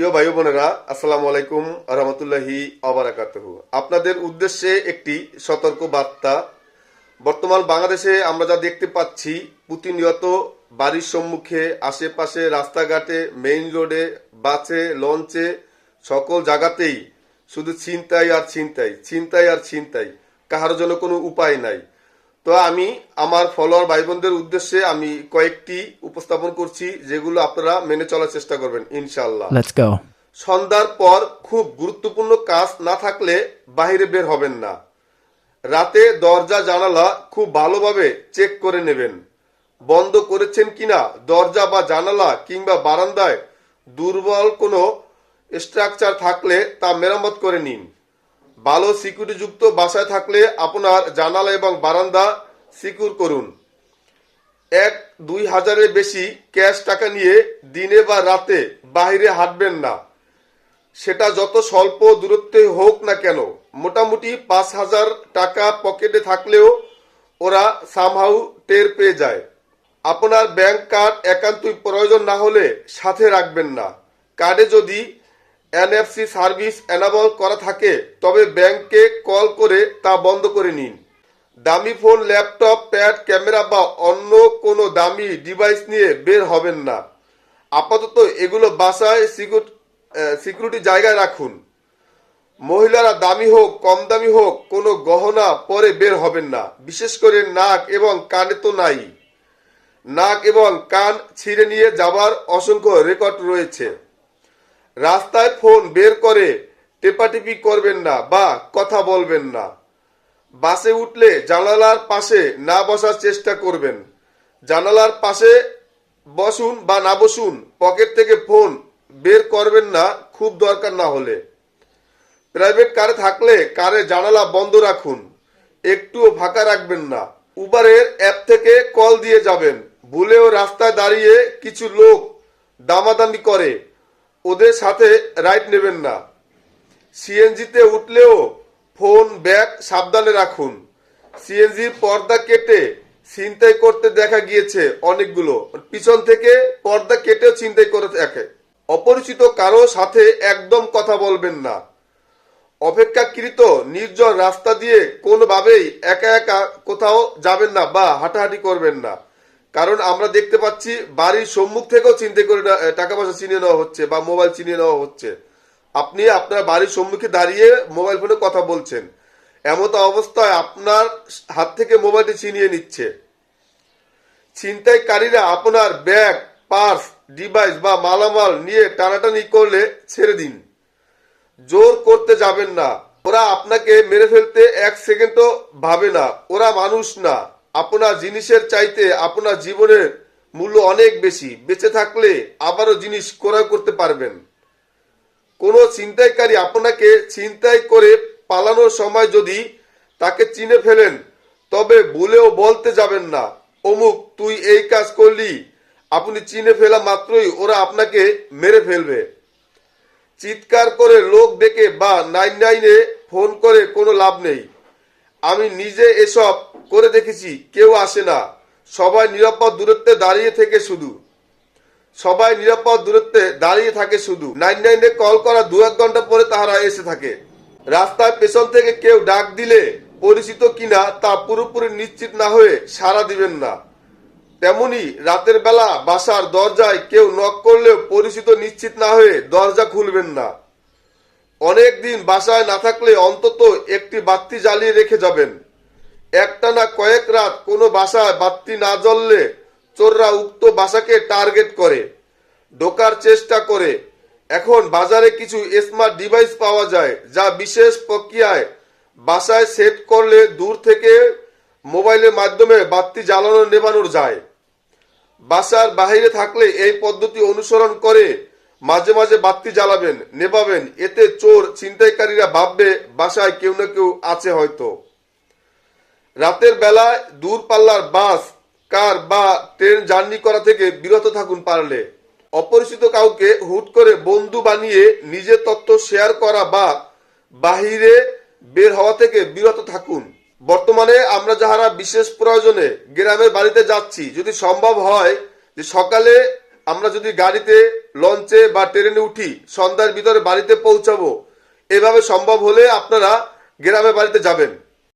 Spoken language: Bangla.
প্রিয় ভাই বোনেরা, আসসালামু আলাইকুম রহমতুল্লাহি অবরাকাতহ আপনাদের উদ্দেশ্যে একটি সতর্ক বার্তা। বর্তমান বাংলাদেশে আমরা যা দেখতে পাচ্ছি, প্রতিনিয়ত বাড়ির সম্মুখে, আশেপাশে, রাস্তাঘাটে মেইন রোডে বাসে লঞ্চে সকল জায়গাতেই শুধু ছিনতাই আর ছিনতাই ছিনতাই আর ছিনতাই। কাহার জন্য কোনো উপায় নাই। তো আমি আমার ফলোয়ার ভাই বোনদের উদ্দেশ্যে আমি কয়েকটি উপস্থাপন করছি যেগুলো আপনারা মেনে চলার চেষ্টা করবেন ইনশাল্লাহ সন্ধ্যার পর খুব গুরুত্বপূর্ণ কাজ না থাকলে বাহিরে বের হবেন না। রাতে দরজা জানালা খুব ভালোভাবে চেক করে নেবেন। বন্ধ করেছেন কিনা দরজা বা জানালা কিংবা বারান্দায় দুর্বল কোনো স্ট্রাকচার থাকলে তা মেরামত করে নিন। ভালো সিকিউরিটিযুক্ত বাসায় থাকলে আপনার জানালা এবং বারান্দা সিকিউর করুন। এক, দুই হাজারের বেশি ক্যাশ টাকা নিয়ে দিনে বা রাতে বাইরে হাঁটবেন না। সেটা যত স্বল্প দূরত্বে হোক না কেন, মোটামুটি পাঁচ হাজার টাকা পকেটে থাকলেও ওরা সামহাউ টের পেয়ে যায়। আপনার ব্যাংক কার্ড একান্তই প্রয়োজন না হলে সাথে রাখবেন না। কার্ডে যদি এনএফসি সার্ভিস এনাবল করা থাকে, তবে ব্যাংকে কল করে তা বন্ধ করে নিন। দামি ফোন, ল্যাপটপ, প্যাড, ক্যামেরা বা অন্য কোনো দামি ডিভাইস নিয়ে বের হবেন না। আপাতত এগুলো বাসায় সিকিউরিটি জায়গায় রাখুন। মহিলারা দামি হোক, কম দামি হোক, কোনো গহনা পরে বের হবেন না। বিশেষ করে নাক এবং কানে তো নাই। নাক এবং কান ছিঁড়ে নিয়ে যাবার অসংখ্য রেকর্ড রয়েছে। রাস্তায় ফোন বের করে, টেপাটিপি করবেন না বা কথা বলবেন না। বাসে উঠলে জানালার পাশে না বসার চেষ্টা করবেন। জানালার পাশে বসুন বা না বসুন, পকেট থেকে ফোন বের করবেন না, খুব দরকার না হলে। প্রাইভেট কারে থাকলে কারে জানালা বন্ধ রাখুন, একটুও ফাঁকা রাখবেন না। উবারের অ্যাপ থেকে কল দিয়ে যাবেন, ভুলেও রাস্তায় দাঁড়িয়ে কিছু লোক দামাদামি করে। ওদের সাথে রাইড নেবেন না। সিএনজিতে উঠলেও ফোন, ব্যাগ সাবধানে রাখুন। সিএনজির পর্দা কেটে ছিনতাই করতে দেখা গিয়েছে অনেকগুলো। পিছন থেকে পর্দা কেটেও ছিনতাই করে থাকে। অপরিচিত কারও সাথে একদম কথা বলবেন না। অপেক্ষাকৃত নির্জন রাস্তা দিয়ে কোনোভাবেই একা একা কোথাও যাবেন না বা হাঁটাহাঁটি করবেন না। কারণ আমরা দেখতে পাচ্ছি বাড়ির সম্মুখ থেকেও চিন্তা করে টাকা পয়সা চিনিয়ে নেওয়া হচ্ছে বা মোবাইল চিনিয়ে নেওয়া হচ্ছে। আপনি আপনার বাড়ির সম্মুখে দাঁড়িয়ে মোবাইল ফোনে কথা বলছেন। এমত অবস্থায় আপনার হাত থেকে মোবাইলটি ছিনিয়ে নিচ্ছে। ছিনতাইকারীরা আপনার ব্যাগ, পার্স, ডিভাইস বা মালামাল নিয়ে টানাটানি করলে ছেড়ে দিন। জোর করতে যাবেন না। ওরা আপনাকে মেরে ফেলতে এক সেকেন্ডও ভাবে না। ওরা মানুষ না। আপনার জিনিসের চাইতে আপনার জীবনের মূল্য অনেক বেশি। বেঁচে থাকলে আবারও জিনিস ক্রয় করতে পারবেন। কোনো ছিনতাইকারী আপনাকে ছিনতাই করে পালানোর সময় যদি তাকে চিনে ফেলেন, তবে ভুলেও বলতে যাবেন না, অমুক, তুই এই কাজ করলি। আপনি চিনে ফেলা মাত্রই ওরা আপনাকে মেরে ফেলবে। চিৎকার করে লোক ডেকে বা নাইন নাইনে ফোন করে কোনো লাভ নেই। আমি নিজে এসব করে দেখেছি, কেউ আসে না। সবাই নিরাপদ দূরত্বে দাঁড়িয়ে থেকে শুধু। সবাই নিরাপদ দূরত্বে দাঁড়িয়ে থাকে শুধু। নাইন নাইনে কল করা দু এক ঘণ্টা পরে তাহারা এসে থাকে। রাস্তায় পেছন থেকে কেউ ডাক দিলে পরিচিত কিনা তা পুরোপুরি নিশ্চিত না হয়ে সাড়া দিবেন না। তেমনি রাতের বেলা বাসার দরজায় কেউ নক করলেও পরিচিত নিশ্চিত না হয়ে দরজা খুলবেন না। অনেক দিন বাসায় না থাকলে অন্তত একটি বাতি জ্বালিয়ে রেখে যাবেন। একটানা কয়েক রাত কোনো বাসায় বাতি না জ্বললে চোররা উক্ত বাসাকে টার্গেট করে, ঢোকার চেষ্টা করে। এখন বাজারে কিছু স্মার্ট ডিভাইস পাওয়া যায়, যা বিশেষ প্রক্রিয়ায় বাসায় সেট করলে দূর থেকে মোবাইলের মাধ্যমে বাতি জ্বালানো নেবানোর যায়। বাসার বাইরে থাকলে এই পদ্ধতি অনুসরণ করে মাঝে মাঝে বাতি জ্বালাবেন, নেবাবেন। এতে চোর ছিনতাইকারীরা ভাববে, বাসায় কেউ না কেউ আছে হয়তো। রাতের বেলায় দূরপাল্লার বাস, কার বা ট্রেন জার্নি করা থেকে বিরত থাকুন পারলে। অপরিচিত কাউকে হুট করে বন্ধু বানিয়ে নিজের তথ্য শেয়ার করা বা বাহিরে বের হওয়া থেকে বিরত থাকুন। বর্তমানে আমরা যাহারা বিশেষ প্রয়োজনে গ্রামের বাড়িতে যাচ্ছি, যদি সম্ভব হয় যে সকালে আমরা যদি গাড়িতে, লঞ্চে বা ট্রেনে উঠি, সন্ধ্যার ভিতরে বাড়িতে পৌঁছাবো, এভাবে সম্ভব হলে আপনারা গ্রামের বাড়িতে যাবেন।